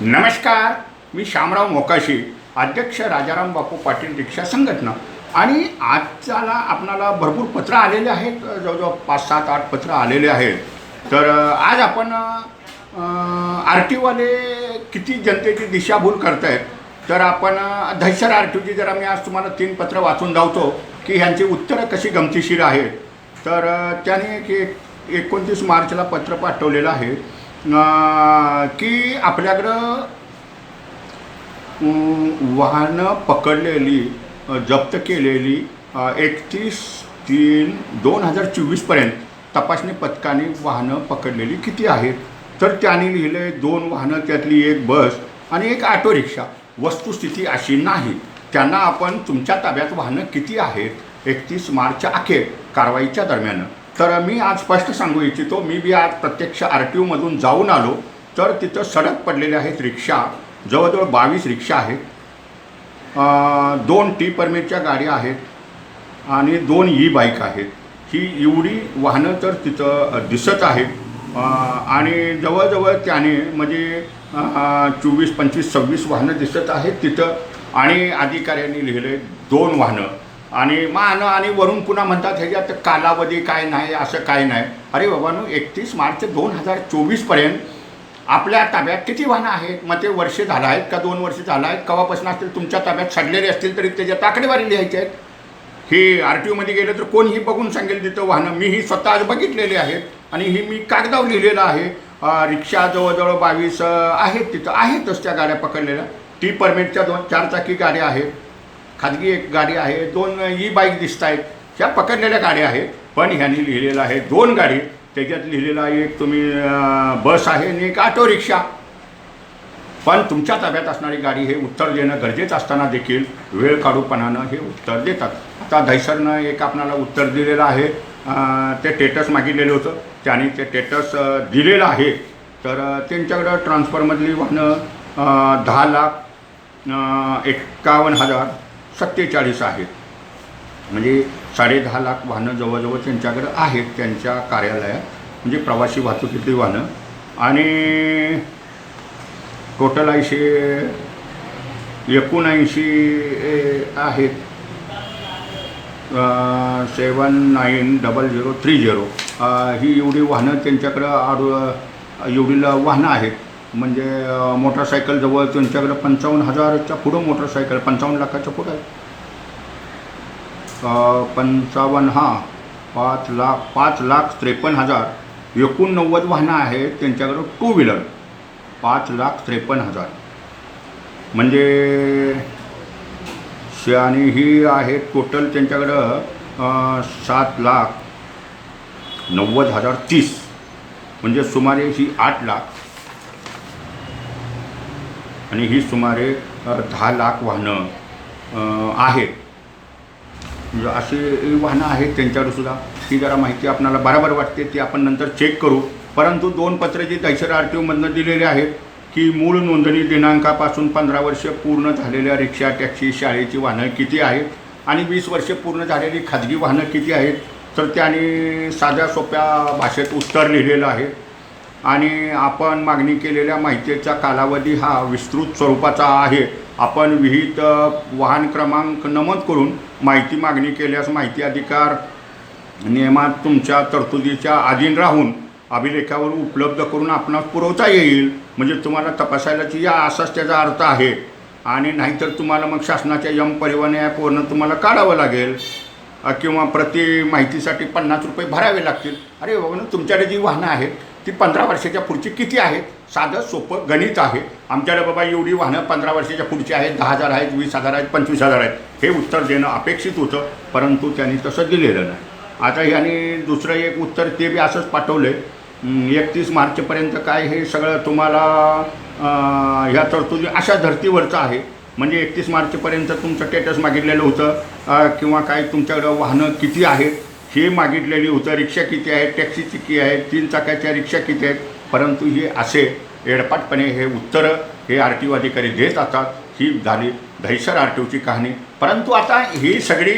नमस्कार मी श्यामराव मोकाशी अध्यक्ष राजाराम बापू पाटील रिक्षा संघटना. आणि आजच्याला आपणाला भरपूर पत्र आलेले आहेत जवळजवळ पाच सात आठ पत्र आलेले आहेत. तर आज आपण आर टीवाले किती जनतेची दिशाभूल करत आहेत तर आपण दहशर आर टी ओची जरा मी आज तुम्हाला तीन पत्र वाचून धावतो की ह्यांची उत्तरं कशी गमतीशीर आहेत. तर त्याने एक एकोणतीस मार्चला पत्र पाठवलेलं आहे. की आपल्याकडं वाहनं पकडलेली जप्त केलेली एकतीस तीन दोन हजार चोवीसपर्यंत तपासणी पथकाने वाहनं पकडलेली किती आहेत? तर त्याने लिहिले दोन वाहनं त्यातली एक बस आणि एक ऑटो रिक्षा वस्तुस्थिती अशी नाही. त्यांना आपण तुमच्या ताब्यात वाहनं किती आहेत? एकतीस मार्च अखेर कारवाईच्या दरम्यान. तर मी आज स्पष्ट सांगू इच्छितो मी बी आज प्रत्यक्ष आर टी ओमधून जाऊन आलो तर तिथं सडक पडलेल्या आहेत रिक्षा जवळजवळ बावीस रिक्षा आहेत. दोन टी परमिटच्या गाड्या आहेत आणि दोन ई बाईक आहेत. ही एवढी वाहनं तर तिथं दिसत आहेत. आणि जवळजवळ त्याने म्हणजे चोवीस पंचवीस सव्वीस वाहनं दिसत आहेत तिथं. आणि अधिकाऱ्यांनी लिहिले दोन वाहनं. आणि मान आणि वरून पुन्हा म्हणतात ह्याच्यात कालावधी काय नाही असं काय नाही. अरे बाबांनो एकतीस मार्च दोन हजार चोवीसपर्यंत आपल्या ताब्यात किती वाहनं आहेत? मग ते वर्षे झालं आहेत का दोन वर्ष झालं आहेत कवापासून असतील? तुमच्या ताब्यात सडलेले असतील तरी त्याच्यात आकडेवारी लिहायचे आहेत. हे आर टी ओमध्ये गेलं तर कोणीही बघून सांगेल तिथं वाहनं. मी ही स्वतः आज बघितलेली आहेत आणि ही मी कागदावर लिहिलेलं आहे. रिक्षा जवळजवळ बावीस आहेत तिथं आहेतच त्या गाड्या पकडलेल्या. टी परमिटच्या दोन चारचाकी गाड्या आहेत. खाजगी एक गाडी आहे दोन ई बाईक दिसत आहेत ह्या पकडलेल्या गाड्या आहेत पण ह्यांनी लिहिलेलं आहे दोन गाडी. त्याच्यात लिहिलेलं आहे एक तुम्ही बस आहे आणि एक ऑटो रिक्षा पण तुमच्या ताब्यात असणारी गाडी हे उत्तर देणं गरजेचं असताना देखील वेळ काढूपणानं हे उत्तर देतात. आता धैसरनं एक आपणाला उत्तर दिलेलं आहे ते टेटस मागितलेलं होतं. त्याने ते टेटस दिलेलं आहे. तर त्यांच्याकडं ट्रान्सफरमधली वाहनं दहा लाख एकावन्न हजार सत्तेचाळीस आहेत. म्हणजे साडे दहा लाख वाहनं जवळजवळ त्यांच्याकडं आहेत त्यांच्या कार्यालयात. म्हणजे प्रवासी वाहतुकीतली वाहनं. आणि टोटल ऐंशी एकोणऐंशी आहेत. Seven nine double zero three zero. ही एवढी वाहनं त्यांच्याकडं आडू एवढी वाहनं आहेत. म्हणजे मोटरसायकल जवळ त्यांच्याकडे पंचावन्न हजारच्या पुढं मोटरसायकल पंचावन्न लाखाच्या पुढं आहे. पंचावन्न हां पाच लाख पाच लाख त्रेपन्न हजार. एकोणनव्वद वाहनं आहेत त्यांच्याकडं टू व्हीलर पाच लाख त्रेपन्न हजार. म्हणजे शे- आणि ही आहे टोटल त्यांच्याकडं सात लाख नव्वद हजार तीस. म्हणजे सुमारे ही आठ लाख. आणि ही सुमारे दहा लाख वाहनं आहेत. म्हणजे अशी वाहनं आहेत त्यांच्यावर सुद्धा ती जरा माहिती आपणाला बरोबर वाटते ती आपण नंतर चेक करू. परंतु दोन पत्रे जी दहशत आर टी ओमधनं दिलेली आहेत की मूळ नोंदणी दिनांकापासून पंधरा वर्ष पूर्ण झालेल्या रिक्षा टॅक्सी शाळेची वाहनं किती आहेत आणि वीस वर्ष पूर्ण झालेली खाजगी वाहनं किती आहेत तर त्याने साध्या सोप्या भाषेत उत्तर लिहिलेलं आहे. आणि आपण मागणी केलेल्या माहितीचा कालावधी हा विस्तृत स्वरूपाचा आहे. आपण विहित वाहन क्रमांक नमूद करून माहिती मागणी केल्यास माहिती अधिकार नियमात तुमच्या तरतुदीच्या अधीन राहून अभिलेखावर उपलब्ध करून आपणास पुरवता येईल. म्हणजे तुम्हाला तपासायलाची या असाच त्याचा अर्थ आहे. आणि नाहीतर तुम्हाला मग शासनाच्या यम परिवहन ॲपवरनं तुम्हाला काढावं लागेल. किंवा प्रति माहितीसाठी पन्नास रुपये भरावे लागतील. अरे बाबा ना तुमच्याकडे जी वाहनं आहेत ती पंधरा वर्षाच्या पुढची किती आहेत साधं सोपं गणित आहे. आमच्याकडे बाबा एवढी वाहनं पंधरा वर्षाच्या पुढची आहेत. दहा हजार आहेत वीस हजार आहेत पंचवीस हजार आहेत. हे उत्तर देणं अपेक्षित होतं परंतु त्यांनी तसं दिलेलं नाही. आता ह्याने दुसरं एक उत्तर ते बी असंच पाठवलं आहे एकतीस मार्चपर्यंत काय हे सगळं तुम्हाला ह्या तरतुदी अशा धर्तीवरचं आहे. म्हणजे एकतीस मार्चपर्यंत तुमचं स्टेटस मागितलेलं होतं किंवा काय तुमच्याकडं वाहनं किती आहेत हे मागितलेली होतं रिक्षा किती आहेत टॅक्सी किती आहेत तीन चाकाच्या रिक्षा किती आहेत परंतु हे असे एडपाटपणे हे उत्तरं हे आर टी ओ अधिकारी देत असतात ही झाली दहिसर आर टी ओची कहाणी. परंतु आता ही सगळी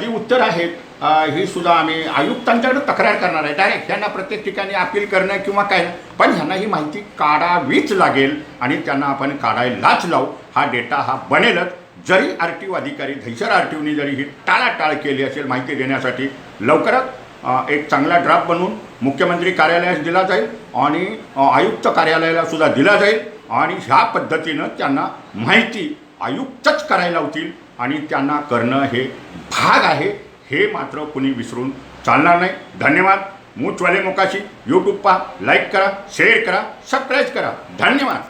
जी उत्तरं आहेत ही सुद्धा आम्ही आयुक्तांच्याकडे तक्रार करणार आहे. डायरेक्ट ह्यांना प्रत्येक ठिकाणी अपील करणं किंवा काय पण ह्यांना ही माहिती काढावीच लागेल आणि त्यांना आपण काढायलाच लावू. हा डेटा हा बनेलच. जरी आर टी ओ अधिकारी धैसर आर टी ओने जरी ही टाळाटाळ केली असेल माहिती देण्यासाठी लवकरात एक चांगला ड्राफ्ट बनवून मुख्यमंत्री कार्यालयास दिला जाईल आणि आयुक्त कार्यालयाला सुद्धा दिला जाईल आणि ह्या पद्धतीनं त्यांना माहिती आयुक्तच करायला होतील आणि त्यांना करणं हे भाग आहे हे मात्र कुणी विसरून चालणार नाही. धन्यवाद. मूचवाले मोकाशी. यूट्यूब पहा लाईक करा शेअर करा सबस्क्राईब करा. धन्यवाद.